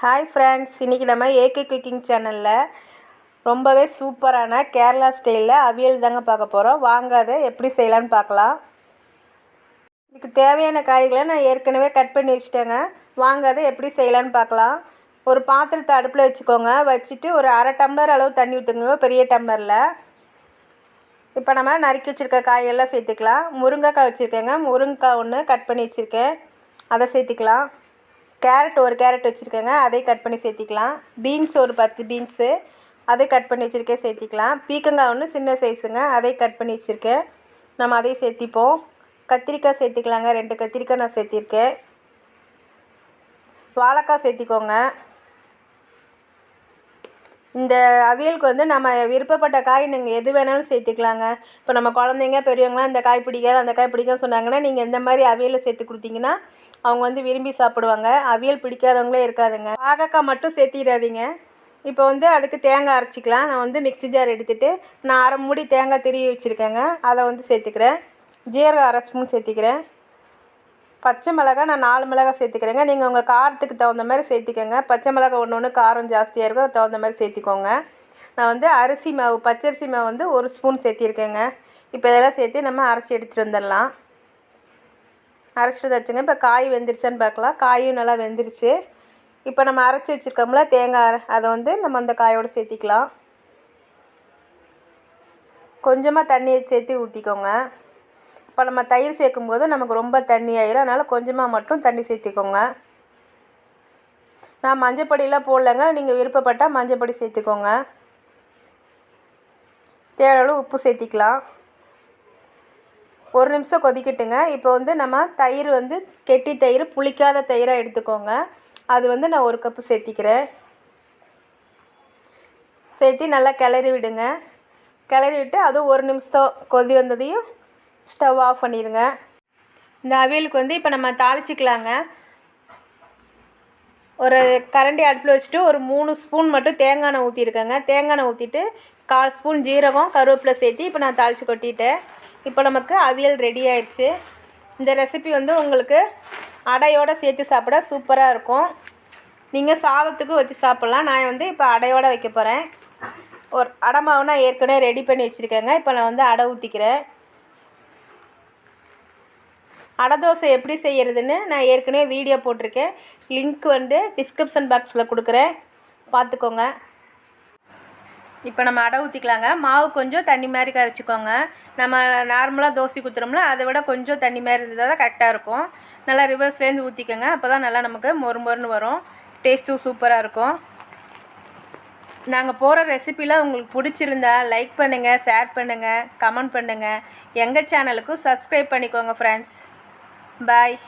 Hi friends இன்றைக்கி நம்ம AK cooking சேனலில் ரொம்பவே சூப்பரான கேரளா ஸ்டைலில் அவியல் தாங்க பார்க்க போகிறோம் வாங்க அதை எப்படி செய்யலான்னு பார்க்கலாம். இதுக்கு தேவையான காய்களை நான் ஏற்கனவே கட் பண்ணி வச்சுட்டேங்க. வாங்க அதை எப்படி செய்யலான்னு பார்க்கலாம். ஒரு பாத்திரத்தை அடுப்பில் வச்சுக்கோங்க. வச்சுட்டு ஒரு அரை டம்ளர் அளவு தண்ணி ஊற்றுங்க பெரிய டம்ளரில். இப்போ நம்ம நறுக்கி வச்சுருக்க காயெல்லாம் சேர்த்துக்கலாம். முருங்கைக்காய் வச்சுருக்கேங்க. முருங்கைக்காய் ஒன்று கட் பண்ணி வச்சுருக்கேன். அதை சேர்த்துக்கலாம். கேரட் ஒரு கேரட் வச்சுருக்கேங்க அதே கட் பண்ணி சேர்த்திக்கலாம். பீன்ஸ் ஒரு பத்து பீன்ஸு அதை கட் பண்ணி வச்சுருக்கேன் சேர்த்திக்கலாம். பீக்கங்காய் ஒன்று சின்ன சைஸுங்க அதை கட் பண்ணி வச்சுருக்கேன். நம்ம அதையும் சேர்த்திப்போம். கத்திரிக்காய் சேர்த்திக்கலாங்க ரெண்டு கத்திரிக்காய் நான் சேர்த்திருக்கேன். வாழைக்காய் சேர்த்திக்கோங்க. இந்த அவியலுக்கு வந்து நம்ம விருப்பப்பட்ட காய் நீங்கள் எது வேணாலும் சேர்த்துக்கலாங்க. இப்போ நம்ம குழந்தைங்க பெரியவங்களாம் இந்த காய் பிடிக்காது அந்த காய் பிடிக்கும் சொன்னாங்கன்னா நீங்கள் இந்த மாதிரி அவியலை சேர்த்து கொடுத்தீங்கன்னா அவங்க வந்து விரும்பி சாப்பிடுவாங்க. அவியல் பிடிக்காதவங்களே இருக்காதுங்க. பாகக்காய் மட்டும் சேர்த்திடாதீங்க. இப்போ வந்து அதுக்கு தேங்காய் அரைச்சிக்கலாம். நான் வந்து மிக்சி ஜார் எடுத்துகிட்டு நான் அரை மூடி தேங்காய் திருவி வச்சுருக்கேங்க. அதை வந்து சேர்த்துக்கிறேன். ஜீரகம் அரை ஸ்பூன் சேர்த்திக்கிறேன். பச்சை மிளகா நான் நாலு மிளகா சேர்த்துக்கிறேங்க. நீங்கள் உங்கள் காரத்துக்கு தகுந்த மாதிரி சேர்த்திக்கோங்க. பச்சை மிளகா ஒன்று ஒன்று காரம் ஜாஸ்தியாக இருக்கும் அதுக்கு தகுந்த மாதிரி சேர்த்திக்கோங்க. நான் வந்து அரிசி மாவு பச்சரிசி மாவு வந்து ஒரு ஸ்பூன் சேர்த்திருக்கேங்க. இப்போ இதெல்லாம் சேர்த்து நம்ம அரைச்சி எடுத்துகிட்டு வந்துடலாம். அரைச்சிட்டு வச்சுங்க. இப்போ காய் வெந்துருச்சான்னு பார்க்கலாம். காயும் நல்லா வெந்துருச்சு. இப்போ நம்ம அரைச்சி வச்சுருக்கோம்ல தேங்காய் அதை வந்து நம்ம அந்த காயோடு சேர்த்திக்கலாம். கொஞ்சமாக தண்ணியை சேர்த்து ஊற்றிக்கோங்க இப்போ நம்ம தயிர் சேர்க்கும்போது நமக்கு ரொம்ப தண்ணி ஆயிடும் அதனால் கொஞ்சமாக மட்டும் தண்ணி சேர்த்திக்கோங்க. நான் மஞ்சப்பொடியெலாம் போடலைங்க. நீங்கள் விருப்பப்பட்டால் மஞ்சப்பொடி சேர்த்துக்கோங்க. தேவையளவு உப்பு சேர்த்திக்கலாம். ஒரு நிமிஷம் கொதிக்கட்டுங்க. இப்போ வந்து நம்ம தயிர் வந்து கெட்டி தயிர் புளிக்காத தயிராக எடுத்துக்கோங்க. அது வந்து நான் ஒரு கப்பு சேர்த்திக்கிறேன். சேர்த்து நல்லா கிளறி விடுங்க. கிளறி விட்டு அதுவும் ஒரு நிமிஷம் கொதி வந்ததையும் ஸ்டவ் ஆஃப் பண்ணிடுங்க. இந்த அவியலுக்கு வந்து இப்போ நம்ம தாளிச்சிக்கலாங்க. ஒரு கரண்டி அடுப்பில் வச்சுட்டு ஒரு மூணு ஸ்பூன் மட்டும் தேங்காய் எண்ணெய் ஊற்றிருக்கேங்க தேங்காய் எண்ணெய் ஊற்றிட்டு கால் ஸ்பூன் ஜீரகம் கருவேப்பிலை சேர்த்து இப்போ நான் தாளித்து கொட்டிட்டேன். இப்போ நமக்கு அவியல் ரெடி ஆயிடுச்சு. இந்த ரெசிபி வந்து உங்களுக்கு அடையோடு சேர்த்து சாப்பிட சூப்பராக இருக்கும். நீங்கள் சாதத்துக்கும் வச்சு சாப்பிட்லாம். நான் வந்து இப்போ அடையோடு வைக்க போகிறேன் ஒரு அடை மாவு நான் ஏற்கனவே ரெடி பண்ணி வச்சுருக்கேங்க. இப்போ நான் வந்து அடை ஊற்றிக்கிறேன் அடை தோசை எப்படி செய்கிறதுன்னு நான் ஏற்கனவே வீடியோ போட்டிருக்கேன். லிங்க் வந்து டிஸ்கிரிப்ஷன் பாக்ஸில் கொடுக்குறேன். பார்த்துக்கோங்க. இப்போ நம்ம அடை ஊற்றிக்கலாங்க மாவு கொஞ்சம் தண்ணி மாதிரி கரைச்சிக்கோங்க. நம்ம நார்மலாக தோசை குத்துறோம்ல அதை விட கொஞ்சம் தண்ணி மாதிரி இருந்தால் தான் கரெக்டாக இருக்கும். நல்லா ரிவர்ஸ்லேருந்து ஊற்றிக்கோங்க அப்போ தான் நல்லா நமக்கு மொறு மொறுன்னு வரும் டேஸ்ட்டும் சூப்பராக இருக்கும். நாங்கள் போகிற ரெசிப்பிலாம் உங்களுக்கு பிடிச்சிருந்தா லைக் பண்ணுங்கள் ஷேர் பண்ணுங்கள் கமெண்ட் பண்ணுங்கள் எங்கள் சேனலுக்கும் சப்ஸ்கிரைப் பண்ணிக்கோங்க ஃப்ரெண்ட்ஸ் Bye.